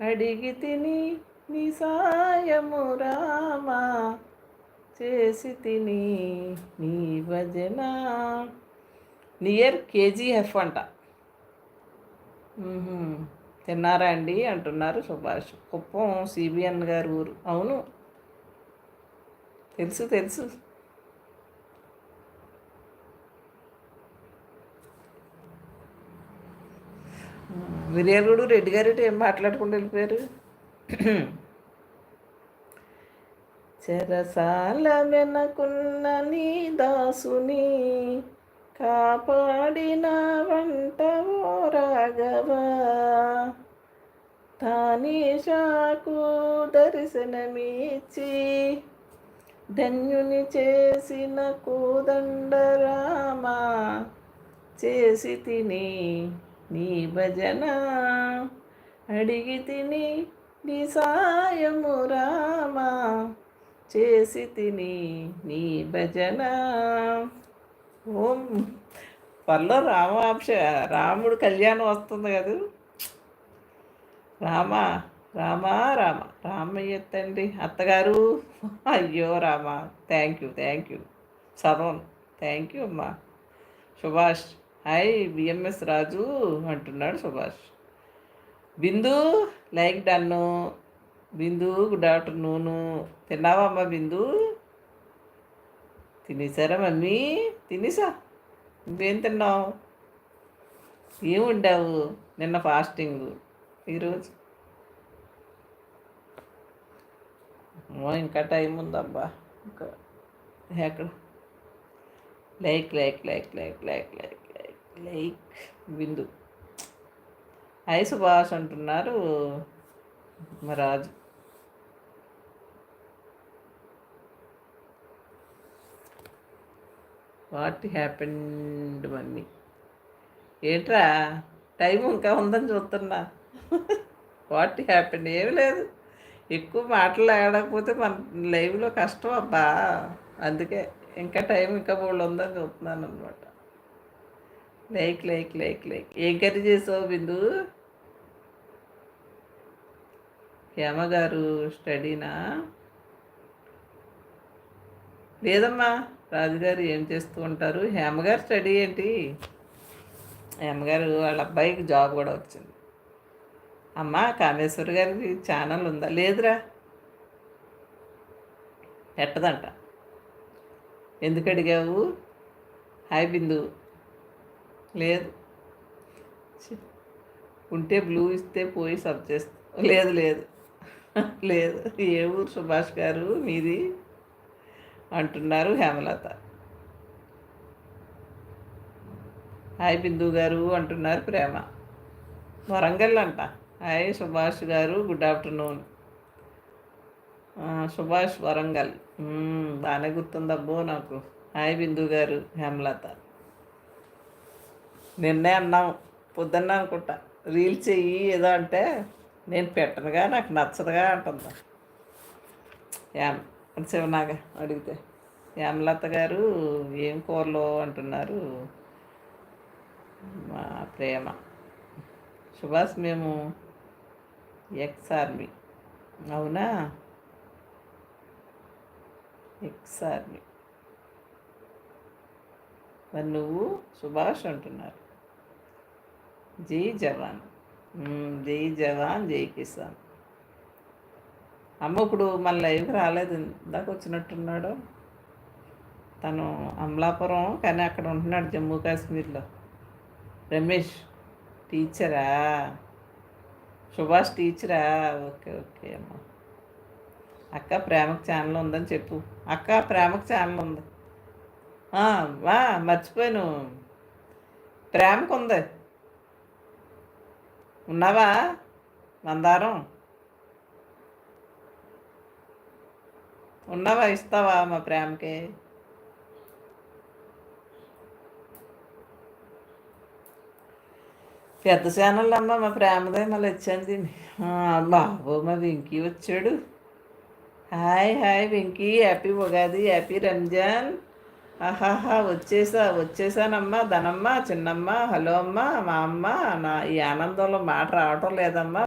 అడిగి తిని నీ సాయము రామా. చేసి తిని నీ భజన. నియర్ కేజీఎఫ్ అంట. తిన్నారా అండి? అంటున్నారు సుభాష్. కుప్పం సిబిఎన్ గారు ఊరు. అవును. తెలుసు తెలుసు. విరియలుడు రెడ్డి గారు ఏం మాట్లాడుకుంటూ వెళ్ళిపోయారు? చెరసాల వెనకున్న నీ దాసుని కాపాడిన వంట రాఘవా. తానీషాకు దర్శనమిచ్చి ధన్యుని చేసిన కోదండరామా చేసి తిని నీ భజన అడిగి తిని నీ సాయము రామా. చేసి తిని నీ భజన. ఓం. పర్లో రామాంశ రాముడు కళ్యాణం వస్తుంది కదా. రామ రామ రామ. రామయ్య తండ్రి అత్తగారు. అయ్యో Rama. Thank you thank you. సర్వం. థ్యాంక్ యూ అమ్మా. సుభాష్. హాయ్ బిఎంఎస్ రాజు అంటున్నాడు Subhash. Bindu like done. Bindu good afternoon తిన్నావా అమ్మ బిందు? తినేసారా మమ్మీ? తినేసా. ఇంకేం తిన్నావు? ఏం వండావు? నిన్న ఫాస్టింగ్ ఈరోజు. ఇంకా టైం ఉందబ్బా. ఇంకా ఎక్కడ? Like like like like like like. Like విందు. బిందు ఐ సుభాష్ అంటున్నారు రాజు. What happened mummy? ఏంట్రా? టైం ఇంకా ఉందని చూస్తున్నా. వాట్ హ్యాపెండ్ ఏమి లేదు. ఎక్కువ మాటలు ఆడకపోతే మన లైవ్లో కష్టం అబ్బా. అందుకే ఇంకా టైం ఇంకా మూడు ఉందని చూస్తున్నాను అనమాట లైక్ లైక్ లైక్ లైక్. ఏం కర్రీ చేసావు బిందు? హేమ గారు స్టడీనా? లేదమ్మా రాజుగారు ఏం చేస్తూ ఉంటారు? హేమగారు స్టడీ ఏంటి? హేమగారు వాళ్ళ అబ్బాయికి జాబ్ కూడా వచ్చింది. అమ్మ కామేశ్వర్ గారికి ఛానల్ ఉందా? లేదురా. పెట్టదంట. ఎందుకు అడిగావు? హాయ్ బిందు. లేదు. ఉంటే బ్లూ ఇస్తే పోయి సబ్ చేస్తా. లేదు లేదు. లేదు. ఏ ఊరు సుభాష్ గారు మీది? అంటున్నారు హేమలత. హాయ్ బిందు గారు అంటున్నారు ప్రేమ. వరంగల్ అంట. హాయ్ సుభాష్ గారు గుడ్ ఆఫ్టర్నూన్. సుభాష్ వరంగల్. బాగానే గుర్తుందబ్బో నాకు. హాయ్ బిందు గారు హేమలత. నిన్నే అన్నాం పొద్దున్న అనుకుంటా. రీల్ చెయ్యి ఏదో అంటే నేను పెట్టనుగా నాకు నచ్చదుగా అంటుందా. యామ్ శివనాగా అడిగితే. యామలత గారు ఏం కూరలో? అంటున్నారు మా ప్రేమ. సుభాష్ మేము ఎక్స్ ఆర్మీ. అవునా? Ex army. మరి నువ్వు సుభాష్ అంటున్నారు. జై జవాన్. జై జవాన్ జై కిసాన్. అమ్మ ఇప్పుడు మన లైవ్ రాలేదు. ఇందాక వచ్చినట్టున్నాడు. తను అమలాపురం కానీ అక్కడ ఉంటున్నాడు జమ్మూ కాశ్మీర్లో. రమేష్ టీచరా? సుభాష్ టీచరా? ఓకే ఓకే అమ్మ. అక్క ప్రేమకు ఛానల్ ఉందని చెప్పు. అక్క ప్రేమకు ఛానల్ ఉంది. వా మర్చిపోయాను. ప్రేమకు ఉంది. ఉన్నావా? మందారం. ఉన్నావా? ఇస్తావా మా ప్రేమకి? పెద్ద ఛానల్ అమ్మ మా ప్రేమదే మళ్ళీ వచ్చాను దీన్ని బాబు మా వెంకీ వచ్చాడు. Hi hi Venky. Happy Ugadi happy Ramzan. ఆహాహా వచ్చేసా వచ్చేసానమ్మా ధనమ్మ చిన్నమ్మ హలో అమ్మ మా అమ్మ నా ఈ ఆనందంలో మాట రావటం లేదమ్మా.